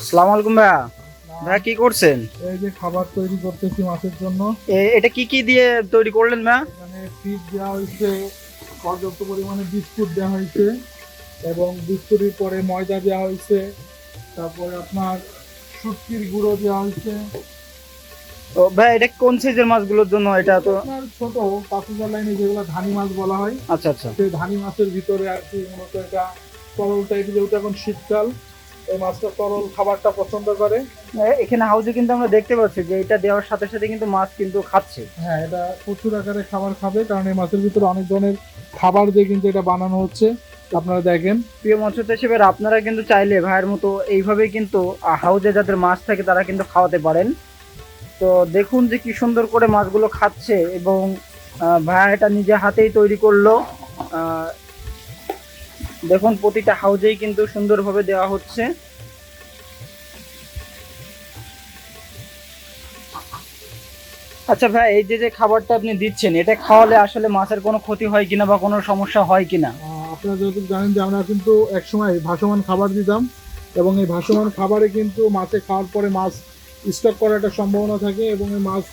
আসসালামু আলাইকুম ভাইয়া। ভাইয়া কি করছেন? এই যে খাবার তৈরি করতেছি মাছের জন্য। এটা কি কি দিয়ে তৈরি করলেন ভাইয়া? এখানে ফিড দেওয়া হয়েছে পর্যাপ্ত পরিমাণে বিস্কুট দেওয়া হয়েছে এবং বিস্কুটের পরে ময়দা দেওয়া হয়েছে তারপরে আপনার শুটকির গুঁড়ো দেওয়া হয়েছে। তো ভাই এটা কোন সাইজের মাছগুলোর জন্য এটা তো? আপনার ছোট পাঁচ হাজার লাইনে যেগুলো ধানি মাছ বলা হয় আচ্ছা আচ্ছা। সেই ধানি মাছের ভিতরে আর কি মূলত এটা তরল টাইপের যেহেতু এখন শীতকাল। এই মাছটা তরল খাবারটা পছন্দ করে। এখানে হাউজে কিন্তু আমরা দেখতে পাচ্ছি যে এটা দেওয়ার সাথে সাথে কিন্তু মাছ কিন্তু খাচ্ছে। হ্যাঁ এটা প্রচুর আকারে খাবার খাবে কারণ এই মাছের ভিতরে অনেক ধরনের খাবার দিয়ে কিন্তু এটা বানানো হচ্ছে। আপনারা দেখেন। প্রিয় মৎস্য হিসেবে আপনারা কিন্তু চাইলে ভাইয়ের মতো এইভাবেই কিন্তু আহ, হাউজে যাদের মাছ থাকে তারা কিন্তু খাওয়াতে পারেন। তো দেখুন যে কি সুন্দর করে মাছগুলো খাচ্ছে এবং আহ, ভাইয়া এটা নিজে হাতেই তৈরি করল। দেখুন, প্রতিটা হাউজেই কিন্তু সুন্দরভাবে দেওয়া হচ্ছে। আচ্ছা ভাই, এই যে যে খাবারটা আপনি দিচ্ছেন, এটা খাওয়ালে আসলে মাছের কোনো ক্ষতি হয় কিনা বা কোনো সমস্যা হয় কিনা? আপনারা যতটুকু জানেন যে আমরা কিন্তু একসময় ভাসমান খাবার দিতাম এবং এই ভাসমান খাবারে কিন্তু মাছে খাওয়ার পরে মাছ স্টক করার একটা সম্ভাবনা থাকে এবং এই মাছ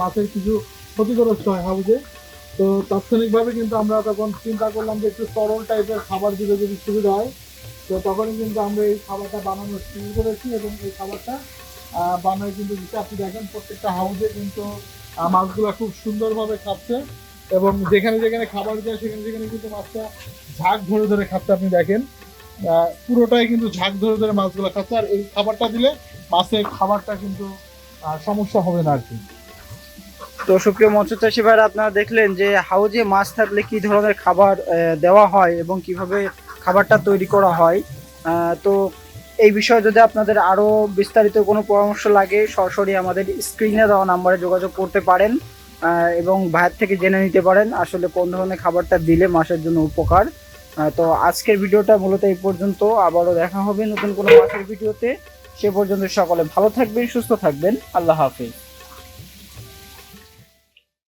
মাছের কিছু ক্ষতিগ্রস্ত হয় হাউজে তো তাৎক্ষণিকভাবে কিন্তু আমরা তখন চিন্তা করলাম যে একটু তরল টাইপের খাবার দিলে যদি সুবিধা হয়, তো তখনই কিন্তু আমরা এই খাবারটা বানানো শুরু করেছি এবং এই খাবারটা বানায় কিন্তু আপনি দেখেন প্রত্যেকটা হাউসে কিন্তু মাছগুলো খুব সুন্দরভাবে খাচ্ছে এবং যেখানে যেখানে খাবার দেয়, সেখানে সেখানে কিন্তু মাছটা ঝাঁক ধরে ধরে খাচ্ছে আপনি দেখেন। পুরোটাই কিন্তু ঝাঁক ধরে ধরে মাছগুলো খাচ্ছে। আর এই খাবারটা দিলে মাছের খাবারটা কিন্তু সমস্যা হবে না আর কি। তো সুপ্রিয় মৎস্য চাষী ভাইরা, আপনারা দেখলেন যে হাউজে মাছ থাকলে কি ধরনের খাবার দেওয়া হয় এবং কীভাবে খাবারটা তৈরি করা হয়? তো এই বিষয়ে যদি আপনাদের আরও বিস্তারিত কোনো পরামর্শ লাগে, সরাসরি আমাদের স্ক্রিনে দেওয়া নাম্বারে যোগাযোগ করতে পারেন এবং ভাইয়ের থেকে জেনে নিতে পারেন আসলে কোন ধরনের খাবারটা দিলে মাছের জন্য উপকার। তো আজকের ভিডিওটা মূলত এই পর্যন্ত। আবারও দেখা হবে নতুন কোনো মাছের ভিডিওতে। সে পর্যন্ত সকলে ভালো থাকবেন, সুস্থ থাকবেন। আল্লাহ হাফিজ।